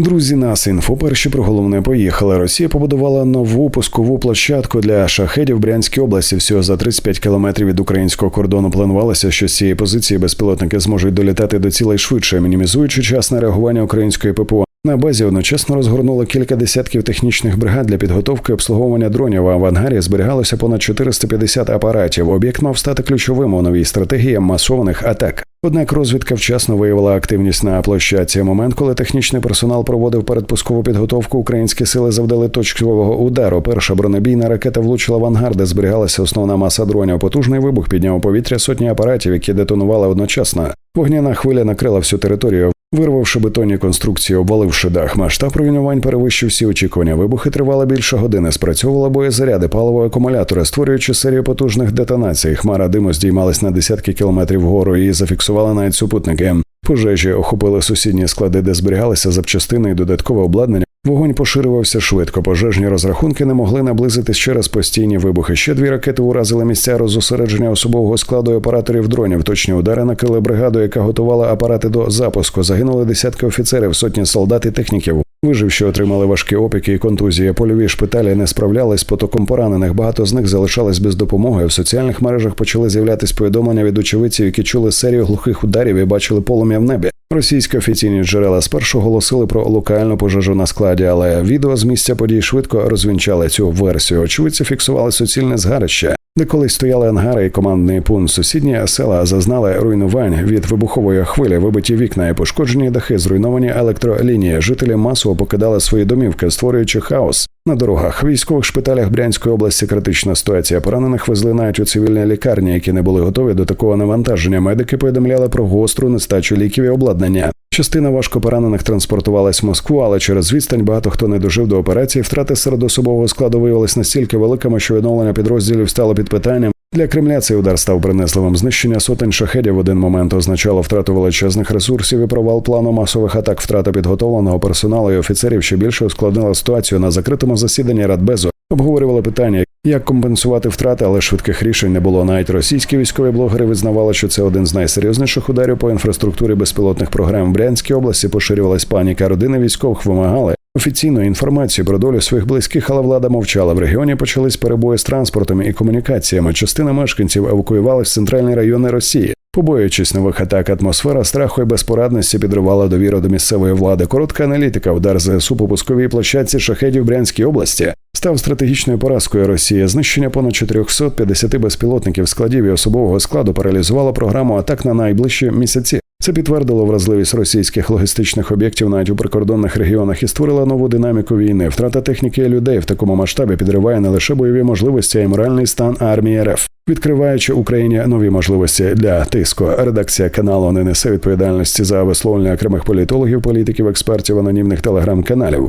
Друзі, нас інфо перші про головне поїхали. Росія побудувала нову пускову площадку для шахедів Брянській області. Всього за 35 кілометрів від українського кордону планувалося, що з цієї позиції безпілотники зможуть долітати до цілей швидше, мінімізуючи час на реагування української ППО. На базі одночасно розгорнуло кілька десятків технічних бригад для підготовки обслуговування дронів. А в ангарі зберігалося понад 450 апаратів. Об'єкт мав стати ключовим у новій стратегії масованих атак. Однак розвідка вчасно виявила активність на площадці. Момент, коли технічний персонал проводив передпускову підготовку, українські сили завдали точкового удару. Перша бронебійна ракета влучила в ангар, де зберігалася основна маса дронів. Потужний вибух підняв повітря сотні апаратів, які детонували одночасно. Вогняна хвиля накрила всю територію. Вирвавши бетонні конструкції, обваливши дах, масштаб руйнувань перевищив всі очікування. Вибухи тривали більше години. Спрацьовували боєзаряди, паливо акумулятори, створюючи серію потужних детонацій. Хмара диму здіймалась на десятки кілометрів вгору і зафіксували навіть супутники. Пожежі охопили сусідні склади, де зберігалися запчастини і додаткове обладнання. Вогонь поширювався швидко. Пожежні розрахунки не могли наблизитись через постійні вибухи. Ще дві ракети уразили місця роззосередження особового складу і операторів дронів. Точні удари накрили бригаду, яка готувала апарати до запуску. Загинули десятки офіцерів, сотні солдат і техніків. Виживши, отримали важкі опіки і контузії. Польові шпиталі не справлялись з потоком поранених. Багато з них залишались без допомоги. В соціальних мережах почали з'являтись повідомлення від очевидців, які чули серію глухих ударів і бачили полум'я в небі. Російські офіційні джерела спершу голосили про локальну пожежу на складі, але відео з місця подій швидко розвінчали цю версію. Очевидці фіксували суцільне згарище, де колись стояли ангари і командний пункт. Сусідні села зазнали руйнувань від вибухової хвилі, вибиті вікна і пошкоджені дахи, зруйновані електролінії. Жителі масово покидали свої домівки, створюючи хаос. На дорогах, військових шпиталях Брянської області критична ситуація. Поранених везли навіть у цивільні лікарні, які не були готові до такого навантаження. Медики повідомляли про гостру нестачу ліків і обладнання. Частина важко поранених транспортувалась в Москву, але через відстань багато хто не дожив до операції. Втрати серед особового складу виявились настільки великими, що відновлення підрозділів стало під питанням. Для Кремля цей удар став принесливим. Знищення сотень шахедів в один момент означало втрату величезних ресурсів і провал плану масових атак. Втрата підготовленого персоналу і офіцерів ще більше ускладнила ситуацію на закритому засіданні Радбезу. Обговорювали питання, як компенсувати втрати, але швидких рішень не було. Навіть російські військові блогери визнавали, що це один з найсерйозніших ударів по інфраструктурі безпілотних програм в Брянській області. Поширювалась паніка. Родини військових вимагали офіційної інформації про долю своїх близьких, але влада мовчала. В регіоні почались перебої з транспортом і комунікаціями. Частина мешканців евакуювалась в центральні райони Росії. Побоюючись нових атак, атмосфера страху і безпорадності підривала довіру до місцевої влади. Коротка аналітика, удар ЗСУ по пусковій площадці шахедів Брянській області став стратегічною поразкою Росії. Знищення понад 450 безпілотників складів і особового складу паралізувало програму атак на найближчі місяці. Це підтвердило вразливість російських логістичних об'єктів навіть у прикордонних регіонах і створила нову динаміку війни. Втрата техніки і людей в такому масштабі підриває не лише бойові можливості, а й моральний стан армії РФ. Відкриваючи Україні нові можливості для тиску, редакція каналу не несе відповідальності за висловлення окремих політологів, політиків, експертів, анонімних телеграм-каналів.